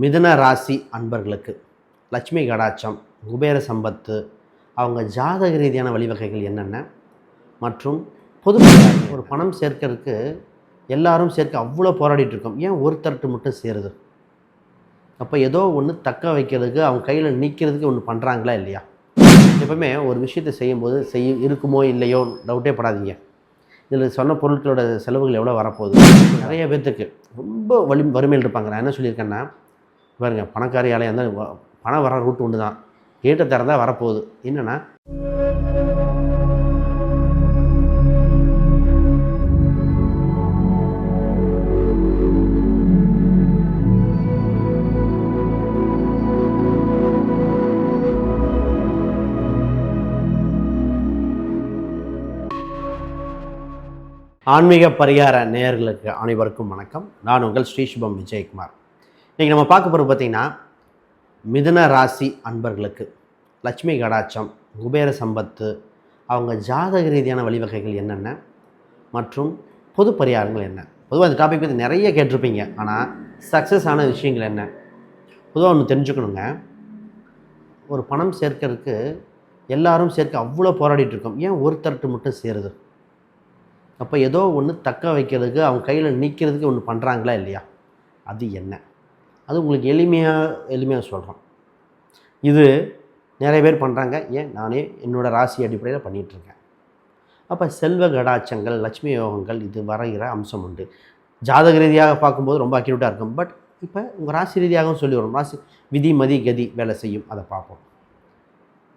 மிதுன ராசி அன்பர்களுக்கு லட்சுமி கடாட்சம் குபேர சம்பத்து அவங்க ஜாதக ரீதியான வழிவகைகள் என்னென்ன? மற்றும் பொது ஒரு பணம் சேர்க்கறதுக்கு எல்லாரும் சேர்க்க அவ்வளோ போராடிட்டுருக்கோம் ஏன் ஒருத்தர்ட்டு மட்டும் சேருது? அப்போ ஏதோ ஒன்று தக்க வைக்கிறதுக்கு அவங்க கையில் நிற்கிறதுக்கு ஒன்று பண்ணுறாங்களா இல்லையா? எப்பவுமே ஒரு விஷயத்தை செய்யும்போது செய்ய இருக்குமோ இல்லையோ டவுட்டே படாதீங்க. இதில் சொன்ன பொருட்களோட செலவுகள் எவ்வளோ வரப்போகுது? நிறைய பேர்த்துக்கு ரொம்ப வலி வறுமையில் இருப்பாங்க. நான் என்ன சொல்லியிருக்கேன்னா பாருங்க பணக்காரியாலே இருந்தால் பணம் வர ரூட் ஒன்று தான். கேட்டை திறந்தால் வரப்போகுது. என்னென்னா ஆன்மீக பரிகார நேயர்களுக்கு அனைவருக்கும் வணக்கம். நான் உங்கள் ஸ்ரீசுபம் விஜயகுமார். இன்றைக்கி நம்ம பார்க்க போகிறது பார்த்திங்கன்னா மிதுன ராசி அன்பர்களுக்கு. லட்சுமி கடாச்சம் குபேர சம்பத்து அவங்க ஜாதக ரீதியான வழிவகைகள் என்னென்ன மற்றும் பொது பரிகாரங்கள் என்ன. பொதுவாக இந்த டாபிக் பற்றி நிறைய கேட்டிருப்பீங்க. ஆனால் சக்ஸஸ் ஆன விஷயங்கள் என்ன? பொதுவாக ஒன்று தெரிஞ்சுக்கணுங்க. ஒரு பணம் சேர்க்கறதுக்கு எல்லாரும் சேர்க்க அவ்வளோ போராடிட்டு இருக்கோம். ஏன் ஒருத்தர்ட்டு மட்டும் சேருது? அப்போ ஏதோ ஒன்று தக்க வைக்கிறதுக்கு அவங்க கையில் நிற்கிறதுக்கு ஒன்று பண்ணுறாங்களா இல்லையா? அது என்ன? அது உங்களுக்கு எளிமையாக எளிமையாக சொல்கிறோம் இது நிறைய பேர் பண்ணுறாங்க ஏன்? நானே என்னோடய ராசி அடிப்படையில் பண்ணிகிட்ருக்கேன் அப்போ செல்வ கடாட்சங்கள் லட்சுமி யோகங்கள் இது வரைகிற அம்சம் உண்டு. ஜாதக ரீதியாக பார்க்கும்போது ரொம்ப அக்யூரேட்டாக இருக்கும். பட் இப்போ உங்கள் ராசி ரீதியாகவும் சொல்லி வரும். ராசி விதி மதி கதி வேலை செய்யும். அதை பார்ப்போம்.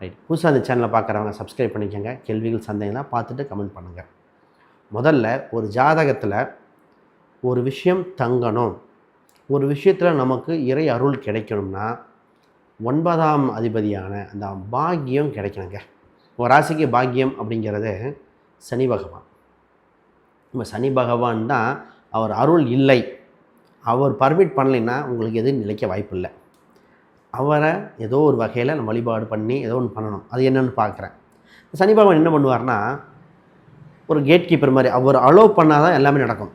ரைட் புதுசாக அந்த சேனலை பார்க்குறவங்க சப்ஸ்கிரைப் பண்ணிக்கோங்க. கேள்விகள் சந்தேகம்னா பார்த்துட்டு கமெண்ட் பண்ணுங்கள் முதல்ல ஒரு ஜாதகத்தில் ஒரு விஷயம் தங்கணும். ஒரு விஷயத்தில் நமக்கு இறை அருள் கிடைக்கணும்னா ஒன்பதாம் அதிபதியான அந்த பாக்கியம் கிடைக்கணுங்க. ஒரு ராசிக்கு பாக்கியம் அப்படிங்கிறது சனி பகவான். இப்போ சனி பகவான் தான் அவர் அருள் இல்லை. அவர் பர்மிட் பண்ணலைன்னா உங்களுக்கு எதுவும் நிலைக்க வாய்ப்பு இல்லை. அவரை ஏதோ ஒரு வகையில் நம்ம வழிபாடு பண்ணி ஏதோ ஒன்று பண்ணணும். அது என்னென்னு பார்க்குறேன். சனி பகவான் என்ன பண்ணுவார்னா ஒரு கேட் கீப்பர் மாதிரி அவர் அலோவ் பண்ணால் தான் எல்லாமே நடக்கும்.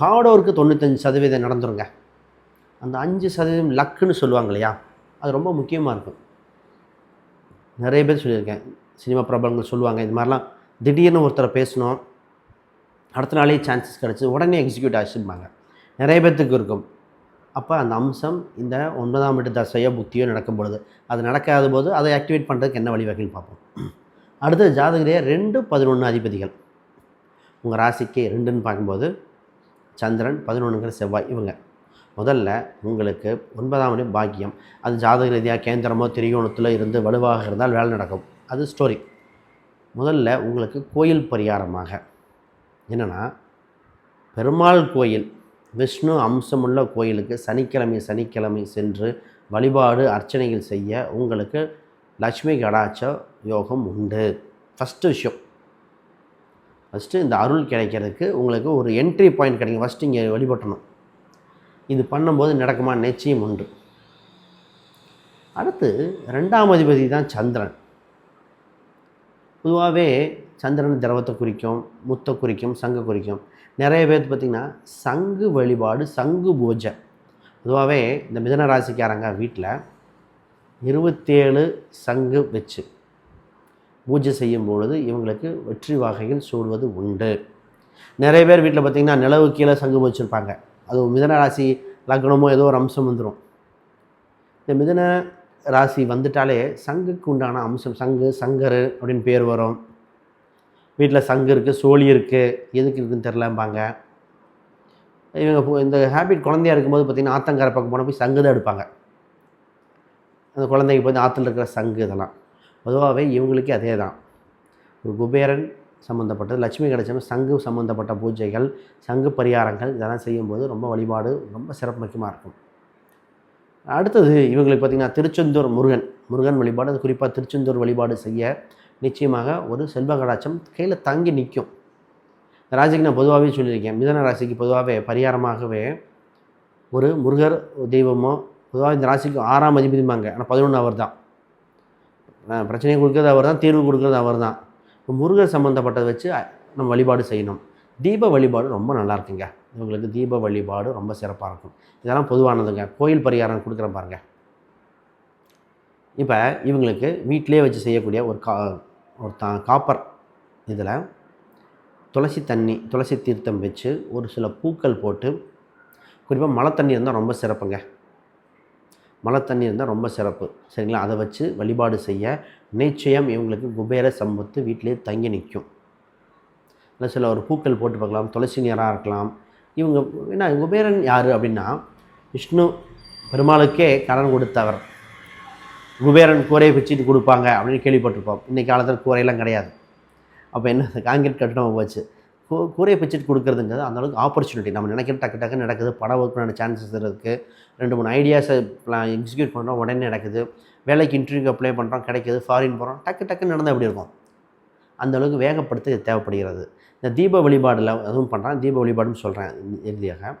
ஹார்ட் ஒர்க்கு தொண்ணூத்தஞ்சு சதவீதம் நடந்துருங்க. அந்த அஞ்சு சதவீதம் லக்குன்னு சொல்லுவாங்க இல்லையா? அது ரொம்ப முக்கியமாக இருக்கும். நிறைய பேர் சொல்லியிருக்கேன். சினிமா பிரபலங்கள் சொல்லுவாங்க இது மாதிரிலாம். திடீர்னு ஒருத்தரை பேசணும் அடுத்த நாளே சான்சஸ் கிடச்சி உடனே எக்ஸிக்யூட் ஆச்சுப்பாங்க நிறைய பேர்த்துக்கு இருக்கும். அப்போ அந்த அம்சம் இந்த ஒன்பதாம் வீட்டு தசையோ புத்தியோ நடக்கும் பொழுது அது நடக்காத போது அதை ஆக்டிவேட் பண்ணுறதுக்கு என்ன வழிவகைன்னு பார்ப்போம். அடுத்தது ஜாதகரையே ரெண்டு பதினொன்று அதிபதிகள். உங்கள் ராசிக்கு ரெண்டுன்னு பார்க்கும்போது சந்திரன் பதினொன்றுங்கிற செவ்வாய் இவங்க. முதல்ல உங்களுக்கு ஒன்பதாம் மணி பாக்கியம். அது ஜாதக ரீதியாக கேந்திரமோ திரிகோணத்தில் இருந்து வலுவாக இருந்தால் வேலை நடக்கும். அது ஸ்டோரி முதல்ல உங்களுக்கு கோயில் பரிகாரமாக. என்னென்னா பெருமாள் கோயில் விஷ்ணு அம்சமுள்ள கோயிலுக்கு சனிக்கிழமை சனிக்கிழமை சென்று வழிபாடு அர்ச்சனைகள் செய்ய உங்களுக்கு லட்சுமி கடாட்ச யோகம் உண்டு. ஃபஸ்ட்டு விஷயம். ஃபஸ்ட்டு இந்த அருள் கிடைக்கிறதுக்கு உங்களுக்கு ஒரு என்ட்ரி பாயிண்ட் கிடைக்கும். ஃபஸ்ட்டு இங்கே வழிபட்டணும். இது பண்ணும்போது நடக்குமா? நிச்சயம் உண்டு. அடுத்து ரெண்டாம் அதிபதி தான் சந்திரன். பொதுவாகவே சந்திரன் திரவத்தை குறிக்கும் முத்தை குறிக்கும் சங்கு குறிக்கும். நிறைய பேர் பார்த்திங்கன்னா சங்கு வழிபாடு சங்கு பூஜை. பொதுவாகவே இந்த மிதன ராசிக்காரங்க வீட்டில் இருபத்தேழு சங்கு வச்சு பூஜை செய்யும் பொழுது இவங்களுக்கு வெற்றி வகைகள் சூடுவது உண்டு. நிறைய பேர் வீட்டில் பார்த்திங்கன்னா நிலவு கீழே சங்கு வச்சுருப்பாங்க. அது மிதன ராசி லக்னமோ ஏதோ ஒரு அம்சம் வந்துடும் இந்த மிதன ராசி வந்துட்டாலே சங்குக்கு உண்டான அம்சம் சங்கு சங்கர் அப்படின்னு பேர் வரும். வீட்டில் சங்கு இருக்குது சோழி இருக்குது எதுக்கு இருக்குன்னு தெரிலம்பாங்க இவங்க இந்த ஹேபிட் குழந்தையா இருக்கும்போது பார்த்திங்கன்னா ஆத்தங்கரை பக்கம் போனால் போய் சங்கு தான் எடுப்பாங்க. அந்த குழந்தைக்கு போய் ஆற்றுல இருக்கிற சங்கு இதெல்லாம். பொதுவாகவே இவங்களுக்கே அதே தான். ஒரு குபேரன் சம்மந்தப்பட்டது லட்சுமி கணேசன் சங்கு சம்மந்தப்பட்ட பூஜைகள் சங்கு பரிகாரங்கள் இதெல்லாம் செய்யும்போது ரொம்ப வழிபாடு ரொம்ப சிறப்பு முக்கியமாக இருக்கும். அடுத்தது இவங்களுக்கு பார்த்திங்கன்னா திருச்செந்தூர் முருகன் முருகன் வழிபாடு அது குறிப்பாக திருச்செந்தூர் வழிபாடு செய்ய நிச்சயமாக ஒரு செல்வ கடாட்சம் கையில் தங்கி நிற்கும். இந்த ராசிக்கு நான் பொதுவாகவே சொல்லியிருக்கேன் மிதன ராசிக்கு பொதுவாகவே பரிகாரமாகவே ஒரு முருகர் தெய்வமோ பொதுவாக இந்த ராசிக்கு ஆறாம் அதிபதிமாங்க ஆனால் பதினொன்று அவர் தான். பிரச்சனையை கொடுக்குறது அவர் தான் தீர்வு கொடுக்குறது அவர் தான் இப்போ முருகர் சம்மந்தப்பட்டதை வச்சு நம்ம வழிபாடு செய்யணும். தீப வழிபாடு ரொம்ப நல்லா இருக்குங்க. இவங்களுக்கு தீப வழிபாடு ரொம்ப சிறப்பாக இருக்கும். இதெல்லாம் பொதுவானதுங்க. கோயில் பரிகாரம் கொடுக்குறேன் பாருங்கள் இப்போ இவங்களுக்கு வீட்டிலே வச்சு செய்யக்கூடிய ஒரு கா ஒரு தா காப்பர். இதில் துளசி தண்ணி துளசி தீர்த்தம் வச்சு ஒரு சில பூக்கள் போட்டு குறிப்பாக மழை தண்ணி இருந்தால் ரொம்ப சிறப்புங்க. மழை தண்ணி இருந்தால் ரொம்ப சிறப்பு. சரிங்களா? அதை வச்சு வழிபாடு செய்ய நிச்சயம் இவங்களுக்கு குபேர சம்பத்து வீட்டிலே தங்கி நிற்கும். இல்லை சில ஒரு பூக்கள் போட்டு பார்க்கலாம் துளசி நீராக இருக்கலாம். இவங்க என்ன குபேரன் யார் அப்படின்னா விஷ்ணு பெருமாளுக்கே கடன் கொடுத்தவர். குபேரன் கூரையை பிச்சுட்டு கொடுப்பாங்க அப்படின்னு கேள்விப்பட்டிருப்போம். இன்றைக்கி காலத்தில் கூரையெல்லாம் கிடையாது. அப்போ என்ன காங்கிரீட் கட்டணம் போச்சு. கூரையை பட்ஜெட் கொடுக்குறதுங்கிறது அந்தளவுக்கு ஆப்பர்ச்சுனிட்டி நம்ம நினைக்கிற டக்கு டக்கு நடக்குது. படம் ஒர்க்கான சான்சஸ் இருக்குது ரெண்டு மூணு ஐடியாஸை பிளான் எக்ஸிக்யூட் பண்ணுறோம் உடனே நடக்குது. வேலைக்கு இன்டர்வியூக்கு அப்ளை பண்ணுறோம் கிடைக்குது. ஃபாரின் போகிறோம் டக்கு டக்கு நடந்தால் எப்படி இருக்கும்? அந்தளவுக்கு வேகப்படுத்த இது தேவைப்படுகிறது. இந்த தீப வழிபாடில் அதுவும் பண்ணுறேன் தீப வழிபாடுன்னு சொல்கிறேன் இறுதியாக.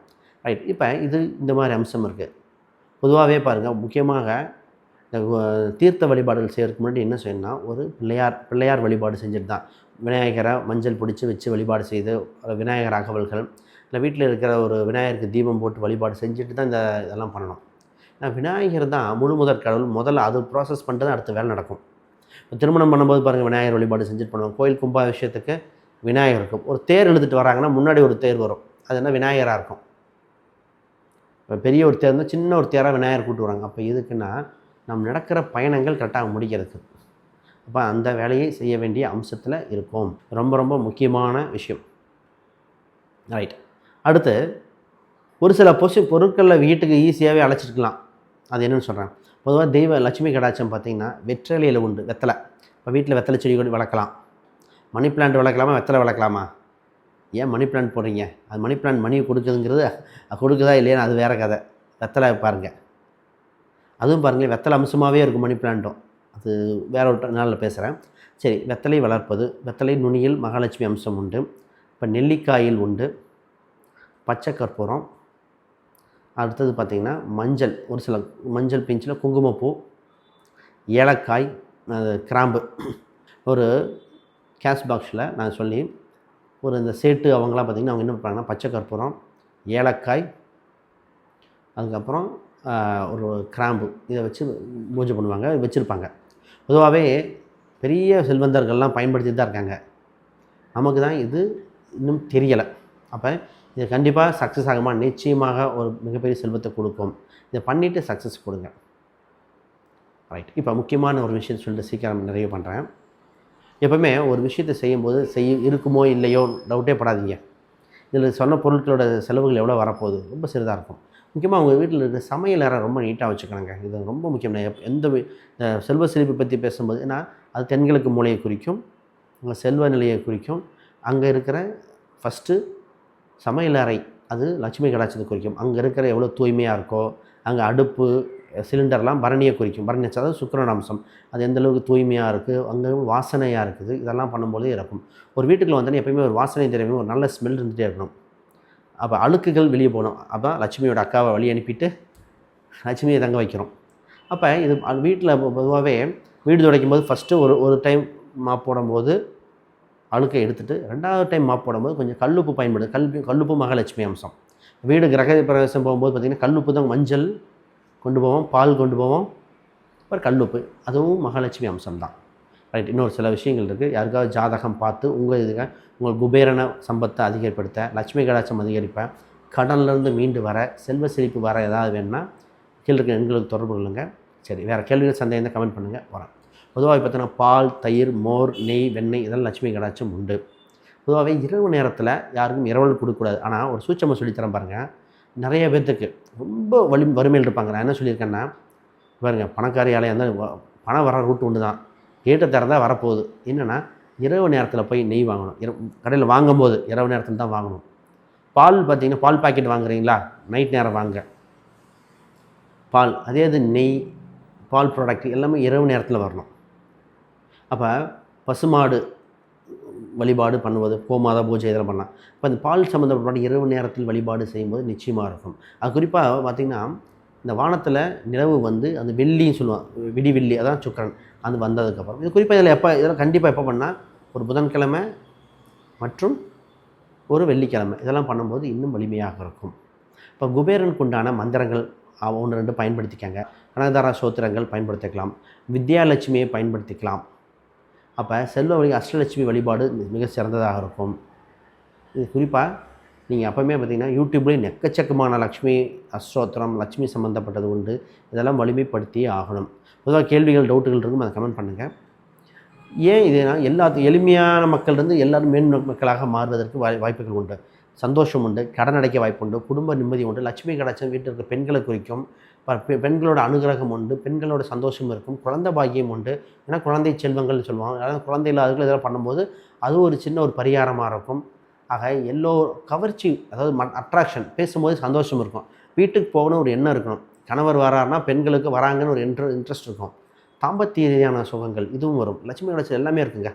ரைட் இப்போ இது இந்த மாதிரி அம்சம் இருக்குது பொதுவாகவே பாருங்கள் முக்கியமாக இந்த தீர்த்த வழிபாடுகள் செய்யறதுக்கு முன்னாடி என்ன செய்யணும்னா ஒரு பிள்ளையார் பிள்ளையார் வழிபாடு செஞ்சுட்டு தான். விநாயகரை மஞ்சள் பிடிச்சி வச்சு வழிபாடு செய்து விநாயகர் அகவல்கள் இல்லை வீட்டில் இருக்கிற ஒரு விநாயகருக்கு தீபம் போட்டு வழிபாடு செஞ்சுட்டு தான் இந்த இதெல்லாம் பண்ணணும். ஏன்னா விநாயகர் தான் முழு முதற் கடவுள். முதல்ல அது ப்ராசஸ் பண்ணிட்டு தான் அடுத்த வேலை நடக்கும். இப்போ திருமணம் பண்ணும்போது பாருங்கள் விநாயகர் வழிபாடு செஞ்சுட்டு பண்ணுவோம். கோயில் கும்பாபிஷேகத்துக்கு விநாயகர் இருக்கும். ஒரு தேர் எழுதிட்டு வராங்கன்னா முன்னாடி ஒரு தேர் வரும். அது என்ன? விநாயகராக இருக்கும். இப்போ பெரிய ஒரு தேர் இருந்தால் சின்ன ஒரு தேராக விநாயகர் கூட்டு வராங்க. அப்போ எதுக்குன்னா நம் நடக்கிற பயணங்கள் கரெக்டாக முடிக்கிறதுக்கு அப்போ அந்த வேலையை செய்ய வேண்டிய அம்சத்தில் இருக்கும். ரொம்ப ரொம்ப முக்கியமான விஷயம். ரைட் அடுத்து ஒரு சில பொசு பொருட்களில் வீட்டுக்கு ஈஸியாகவே அழைச்சிருக்கலாம். அது என்னென்னு சொல்கிறேன் பொதுவாக தெய்வ லட்சுமி கடாச்சம் பார்த்திங்கன்னா வெற்றிலையில் உண்டு வெத்தலை. இப்போ வீட்டில் வெத்தலை செடி கொண்டு வளர்க்கலாம். மணி பிளான்ட் வளர்க்கலாமா வெத்தலை வளர்க்கலாமா? ஏன் மணி பிளான்ட் போடுறீங்க? அது மணி பிளான்ட் மணி கொடுக்குதுங்கிறது கொடுக்குதா இல்லையான்னு அது வேறு கதை. வெத்தலை பாருங்கள் அதுவும் பாருங்கள் வெத்தலை அம்சமாகவே இருக்கும் மணி பிளான்ட்டும். அது வேற ஒரு நாளில் பேசுகிறேன் சரி வெத்தலை வளர்ப்பது வெத்தலை நுனியில் மகாலட்சுமி அம்சம் உண்டு. இப்போ நெல்லிக்காயில் உண்டு. பச்சை கற்பூரம். அடுத்தது பார்த்திங்கன்னா மஞ்சள் ஒரு சில மஞ்சள் பிஞ்சில் குங்குமப்பூ. ஏலக்காய் அது கிராம்பு. ஒரு கேஷ் பாக்ஸில் நான் சொல்லி ஒரு இந்த சேட்டு அவங்களாம் பார்த்திங்கன்னா அவங்க என்ன பண்ணுறாங்கன்னா பச்சை கற்பூரம் ஏலக்காய் அதுக்கப்புறம் ஒரு கிராம்பு. இதை வச்சு பூஜை பண்ணுவாங்க வச்சுருப்பாங்க. பொதுவாகவே பெரிய செல்வந்தர்கள்லாம் பயன்படுத்திட்டு தான் இருக்காங்க. நமக்கு தான் இது இன்னும் தெரியலை. அப்போ இது கண்டிப்பாக சக்ஸஸ் ஆகுமா? நிச்சயமாக ஒரு மிகப்பெரிய செல்வத்தை கொடுக்கும். இதை பண்ணிவிட்டு சக்ஸஸ் கொடுங்க. ரைட் இப்போ முக்கியமான ஒரு விஷயத்தை சொல்லிட்டு சீக்கிரம் நிறைய பண்ணுறேன் எப்போவுமே ஒரு விஷயத்தை செய்யும்போது செய்ய இருக்குமோ இல்லையோ டவுட்டே படாதீங்க. இதில் சொன்ன பொருட்களோட செலவுகள் எவ்வளோ வரப்போகுது? ரொம்ப சிறிதாக இருக்கும். முக்கியமாக உங்கள் வீட்டில் இருக்கிற சமையல் அறை ரொம்ப நீட்டாக வச்சுக்கணுங்க. இது ரொம்ப முக்கியம். எந்த செல்வ செழிப்பை பற்றி பேசும்போது ஏன்னா அது தென்கிழக்கு மூலையை குறிக்கும் உங்கள் செல்வ நிலையை குறிக்கும். அங்கே இருக்கிற ஃபஸ்ட்டு சமையல் அறை அது லட்சுமி கடாட்சத்தை குறிக்கும். அங்கே இருக்கிற எவ்வளோ தூய்மையாக இருக்கோ அங்கே அடுப்பு சிலிண்டர்லாம் பரணியை குறிக்கும். பரணி அதாவது சுக்கரன் அம்சம் அது எந்த அளவுக்கு தூய்மையாக இருக்குது அங்கே வாசனையாக இருக்குது இதெல்லாம் பண்ணும்போதே இருக்கும் ஒரு வீட்டுக்குள்ள வந்தோன்னே எப்பயுமே ஒரு வாசனை தெரியாமல் ஒரு நல்ல ஸ்மெல் இருந்துகிட்டே இருக்கணும். அப்போ அழுக்குகள் வெளியே போகணும். அப்போ லட்சுமியோட அக்காவை வழி அனுப்பிட்டு லட்சுமியை தங்க வைக்கிறோம். அப்போ இது வீட்டில் பொதுவாகவே வீடு துடைக்கும் போது ஃபஸ்ட்டு ஒரு ஒரு டைம் மாப் போடும்போது அழுக்கை எடுத்துகிட்டு ரெண்டாவது டைம் மாப் போடும்போது கொஞ்சம் கல்லுப்பு பயன்படுது. கல் கல்லுப்பு மகாலட்சுமி அம்சம். வீடு கிரக பிரவேசம் போகும்போது பார்த்திங்கன்னா கல்லுப்பு தான் மஞ்சள் கொண்டு போவோம் பால் கொண்டு போவோம். அப்புறம் கல்லுப்பு. அதுவும் மகாலட்சுமி அம்சம் தான். ரைட் இன்னொரு சில விஷயங்கள் இருக்குது யாருக்காவது ஜாதகம் பார்த்து உங்கள் இதுக்கு உங்கள் குபேரன சம்பத்தை அதிகப்படுத்த லட்சுமி கடாட்சம் அதிகரிப்பேன் கடன்லேருந்து மீண்டு வர செல்வ செழிப்பு வர ஏதாவது வேணும்னா கீழே இருக்க எங்களுக்கு தொடர்பு கொள்ளுங்க. சரி வேறு கேள்விகள் சந்தேகம் இருந்தால் கமெண்ட் பண்ணுங்கள் வரேன் பொதுவாக பார்த்தீங்கன்னா பால் தயிர் மோர் நெய் வெண்ணெய் இதெல்லாம் லட்சுமி கடாட்சம் உண்டு. பொதுவாகவே இரவு நேரத்தில் யாருக்கும் இரவல் கொடுக்கக்கூடாது. ஆனால் ஒரு சூச்சமாக சொல்லித்தரேன் பாருங்கள் நிறைய பேர்த்துக்கு ரொம்ப வலி வறுமையில் இருப்பாங்க. நான் என்ன சொல்லியிருக்கேன்னா பாருங்கள் பணக்காரியாலே அந்த பணம் வர ரூட் ஒன்று தான் கேட்டை திறந்தால் வரப்போகுது. என்னென்னா இரவு நேரத்தில் போய் நெய் வாங்கணும். இரவு கடையில் வாங்கும்போது இரவு நேரத்தில் தான் வாங்கணும். பால் பார்த்தீங்கன்னா பால் பாக்கெட் வாங்குறீங்களா? நைட் நேரம் வாங்க பால் அதே இது நெய் பால் ப்ராடக்ட் எல்லாமே இரவு நேரத்தில் வரணும். அப்போ பசுமாடு வழிபாடு பண்ணுவது கோமாதா பூஜை இதெல்லாம் பண்ணலாம். இப்போ இந்த பால் சம்மந்தப்பட்ட இரவு நேரத்தில் வழிபாடு செய்யும்போது நிச்சயமாக இருக்கும். அது குறிப்பாக பார்த்திங்கன்னா இந்த வானத்தில் நிலவு வந்து அந்த வெள்ளின்னு சொல்லுவான் விடிவெள்ளி அதான் சுக்கரன். அது வந்ததுக்கப்புறம் இது குறிப்பாக இதில் எப்போ இதெல்லாம் கண்டிப்பாக எப்போ பண்ணால் ஒரு புதன்கிழமை மற்றும் ஒரு வெள்ளிக்கிழமை. இதெல்லாம் பண்ணும்போது இன்னும் வலிமையாக இருக்கும். இப்போ குபேரனுக்கு உண்டான மந்திரங்கள் ஒன்று ரெண்டு பயன்படுத்திக்கங்க. கனகதாரா சோத்திரங்கள் பயன்படுத்திக்கலாம். வித்யாலட்சுமியை பயன்படுத்திக்கலாம். அப்போ செல்வ வழி அஷ்டலட்சுமி வழிபாடு மிக சிறந்ததாக இருக்கும். இது குறிப்பாக நீங்கள் அப்போவுமே பார்த்தீங்கன்னா யூடியூப்லேயும் எக்கச்சக்கமான லக்ஷ்மி அஸ்தோத்திரம் லக்ஷ்மி சம்மந்தப்பட்டது உண்டு. இதெல்லாம் வலிமைப்படுத்தியே ஆகணும். பொதுவாக கேள்விகள் டவுட்டுகள் இருக்கும் அதை கமெண்ட் பண்ணுங்கள் ஏன் இதுனா எல்லா எளிமையான மக்கள்லேருந்து எல்லாரும் மேன் மக்களாக மாறுவதற்கு வாய் வாய்ப்புகள் உண்டு. சந்தோஷம் உண்டு கடன் அடைக்க வாய்ப்பு உண்டு குடும்ப நிம்மதி உண்டு லட்சுமி கடாச்சம் வீட்டில் இருக்க பெண்களை குறிக்கும் பெ- பெண்களோட அனுகிரகம் உண்டு பெண்களோட சந்தோஷம் இருக்கும் குழந்தை பாக்கியம் உண்டு. ஏன்னா குழந்தை செல்வங்கள்னு சொல்லுவாங்க. அதாவது குழந்தை இல்லாதவர்கள் இதெல்லாம் பண்ணும்போது அது ஒரு சின்ன ஒரு பரிகாரமாக இருக்கும். ஆக எல்லோ கவர்ச்சி அதாவது ம அட்ராக்ஷன் பேசும்போது சந்தோஷம் இருக்கும். வீட்டுக்கு போகணும் ஒரு எண்ணம் இருக்கணும். கணவர் வராருன்னா பெண்களுக்கு வராங்கன்னு ஒரு இன்ட்ரெ இன்ட்ரெஸ்ட் இருக்கும். தாம்பத்திய ரீதியான சுகங்கள் இதுவும் வரும். லட்சுமி கடாச்சம் எல்லாமே இருக்குங்க.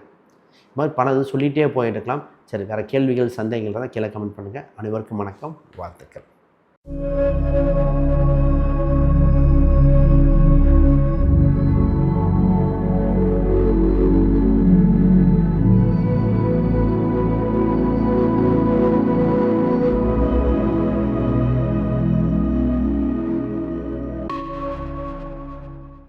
இது மாதிரி பல இது சொல்லிகிட்டே போயிட்டு இருக்கலாம் சரி வேறு கேள்விகள் சந்தேகங்கள் தான் கீழே கமெண்ட் பண்ணுங்கள் அனைவருக்கும் வணக்கம். வாழ்த்துக்கள்.